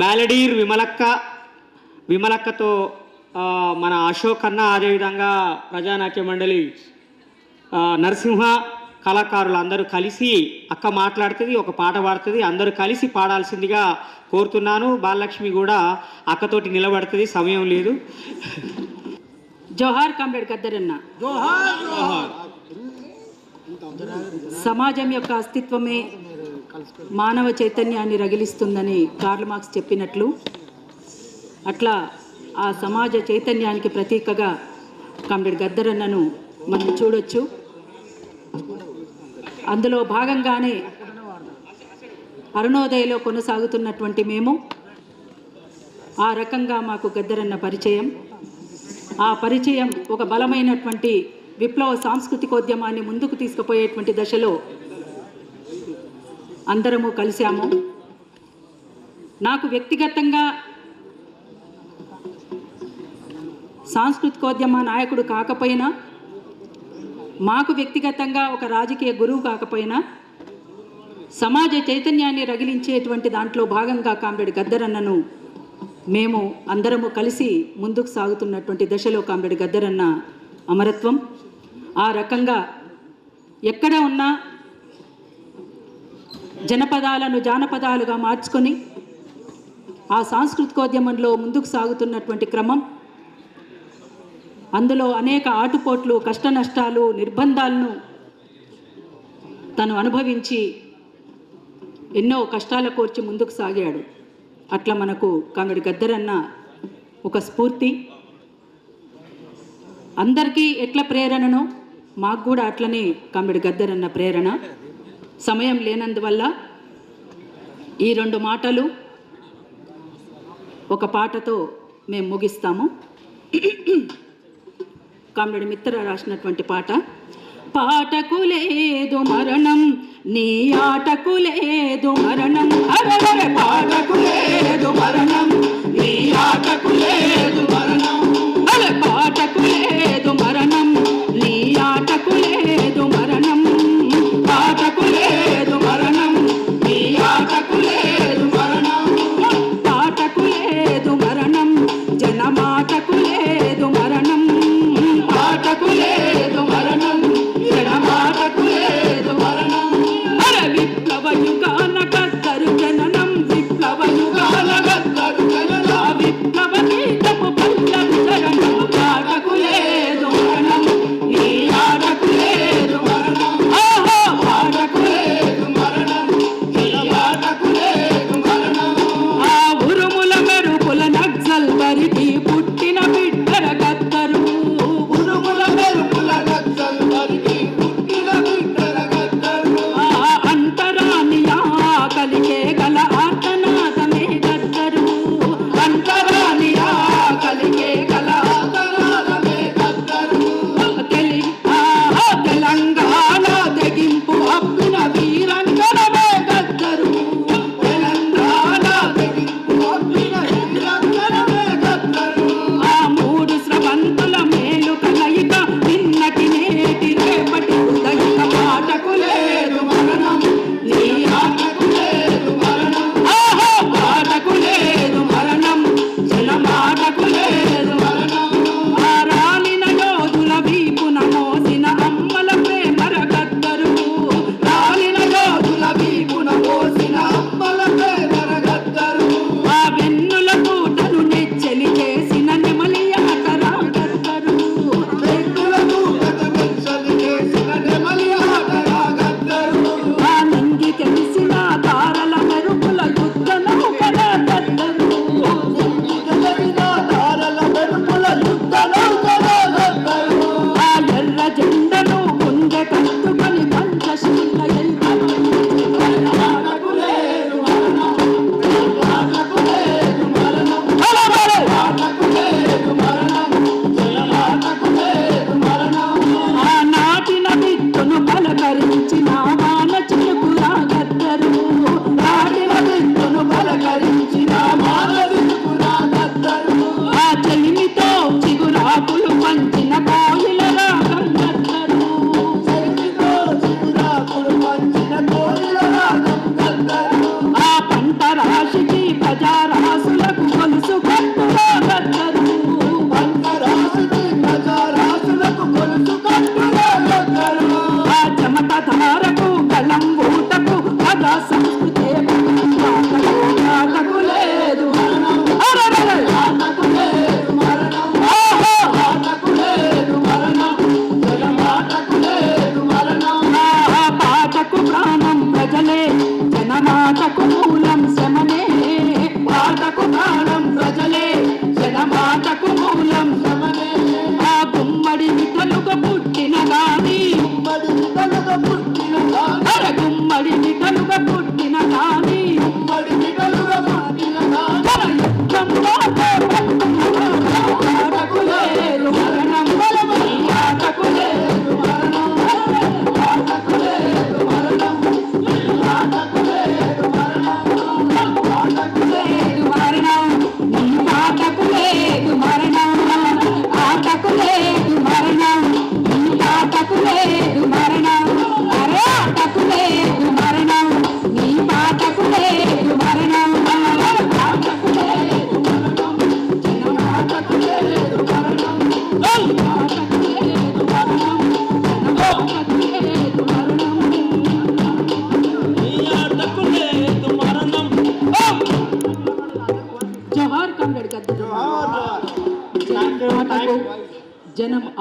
బ్యాలడీర్ విమలక్క విమలక్కతో మన అశోక్ అన్న అదేవిధంగా ప్రజానాట్య మండలి నరసింహ కళాకారులు అందరూ కలిసి అక్క మాట్లాడుతుంది ఒక పాట పాడుతుంది అందరూ కలిసి పాడాల్సిందిగా కోరుతున్నాను. బాలలక్ష్మి కూడా అక్కతోటి నిలబడుతుంది సమయం లేదు. జోహార్ కామ్రేడ్ గద్దరన్న సమాజం యొక్క అస్తిత్వమే మానవ చైతన్యాన్ని రగిలిస్తుందని కార్ల్ మార్క్స్ చెప్పినట్లు అట్లా ఆ సమాజ చైతన్యానికి ప్రతీకగా కమ్రేడ్ గద్దరన్నను మనం చూడొచ్చు. అందులో భాగంగానే అరుణోదయలో కొనసాగుతున్నటువంటి మేము ఆ రకంగా మాకు గద్దరన్న పరిచయం. ఆ పరిచయం ఒక బలమైనటువంటి విప్లవ సాంస్కృతికోద్యమాన్ని ముందుకు తీసుకుపోయేటువంటి దశలో అందరము కలిశాము. నాకు వ్యక్తిగతంగా సాంస్కృతికోద్యమ నాయకుడు కాకపోయినా మాకు వ్యక్తిగతంగా ఒక రాజకీయ గురువు కాకపోయినా సమాజ చైతన్యాన్ని రగిలించేటువంటి దాంట్లో భాగంగా కామ్రేడ్ గద్దరన్నను మేము అందరము కలిసి ముందుకు సాగుతున్నటువంటి దశలో కామ్రేడ్ గద్దరన్న అమరత్వం. ఆ రకంగా ఎక్కడ ఉన్నా జనపదాలను జానపదాలుగా మార్చుకొని ఆ సాంస్కృతికోద్యమంలో ముందుకు సాగుతున్నటువంటి క్రమం. అందులో అనేక ఆటుపోట్లు కష్ట నష్టాలు నిర్బంధాలను తను అనుభవించి ఎన్నో కష్టాల కోర్చి ముందుకు సాగాడు. అట్లా మనకు కామెడి గద్దరన్న ఒక స్ఫూర్తి. అందరికీ ఎట్ల ప్రేరణనో? మాకు కూడా అట్లనే కామెడి గద్దరన్న ప్రేరణ. సమయం లేనందువల్ల ఈ రెండు మాటలు ఒక పాటతో మేము ముగిస్తాము. కామ్రేడ్ మిత్ర రాసినటువంటి పాట. పాటకు లేదు మరణం నీ ఆటకు లేదు మరణం. అరే పాటకు లేదు మరణం నీ ఆటకు లేదు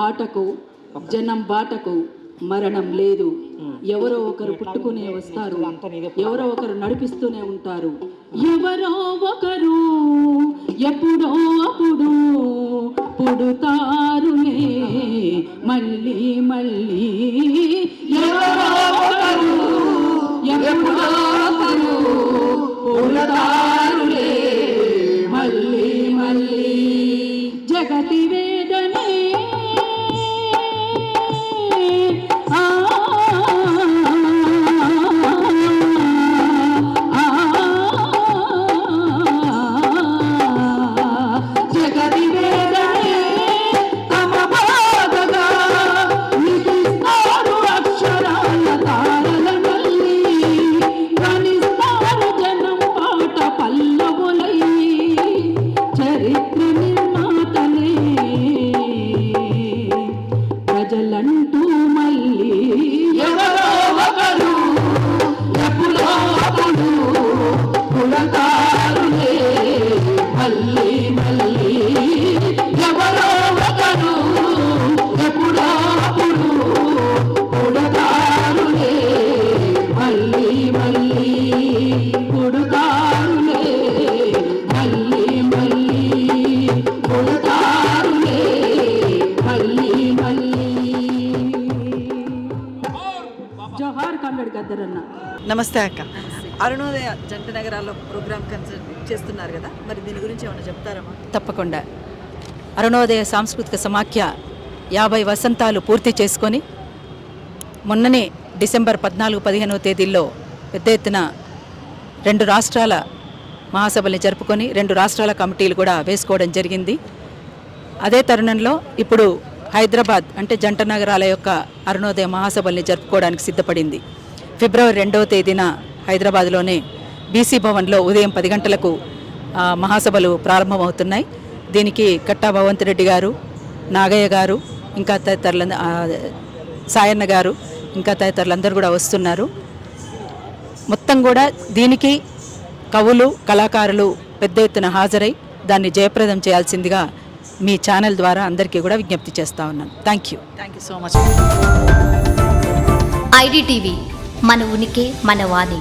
ఆటకు జనం బాటకు మరణం లేదు. ఎవరో ఒకరు పుట్టుకునే వస్తారు. ఎవరో ఒకరు నడిపిస్తూనే ఉంటారు. ఎవరో ఒకరు ఎప్పుడో అప్పుడు పుడుతారులే. మళ్ళీ మళ్ళీ ఎవరో ఒకరు ఎప్పుడో ఒకరు పుడుతారులే. మళ్ళీ మళ్ళీ జగతి నమస్తే అక్క. అరుణోదయ జంట నగరాల్లో ప్రోగ్రామ్ కన్సల్ట్ చేస్తున్నారు కదా మరి దీని గురించి ఏమైనా చెప్తారమ్మా తప్పకుండా. అరుణోదయ సాంస్కృతిక సమాఖ్య యాభై వసంతాలు పూర్తి చేసుకొని మొన్ననే డిసెంబర్ పద్నాలుగు పదిహేనవ తేదీల్లో పెద్ద ఎత్తున రెండు రాష్ట్రాల మహాసభల్ని జరుపుకొని రెండు రాష్ట్రాల కమిటీలు కూడా వేసుకోవడం జరిగింది. అదే తరుణంలో ఇప్పుడు హైదరాబాద్ అంటే జంట నగరాల యొక్క అరుణోదయ మహాసభల్ని జరుపుకోవడానికి సిద్ధపడింది. ఫిబ్రవరి రెండవ తేదీన హైదరాబాద్లోనే బీసీ భవన్లో ఉదయం పది గంటలకు మహాసభలు ప్రారంభమవుతున్నాయి. దీనికి కట్టా భవంత్ రెడ్డి గారు నాగయ్య గారు ఇంకా తదితరుల సాయన్న గారు ఇంకా తదితరులందరూ కూడా వస్తున్నారు. మొత్తం కూడా దీనికి కవులు కళాకారులు పెద్ద ఎత్తున హాజరై దాన్ని జయప్రదం చేయాల్సిందిగా మీ ఛానల్ ద్వారా అందరికీ కూడా విజ్ఞప్తి చేస్తా ఉన్నాను. Thank you. Thank you so much IDTV మన ఉనికి మన వాణి.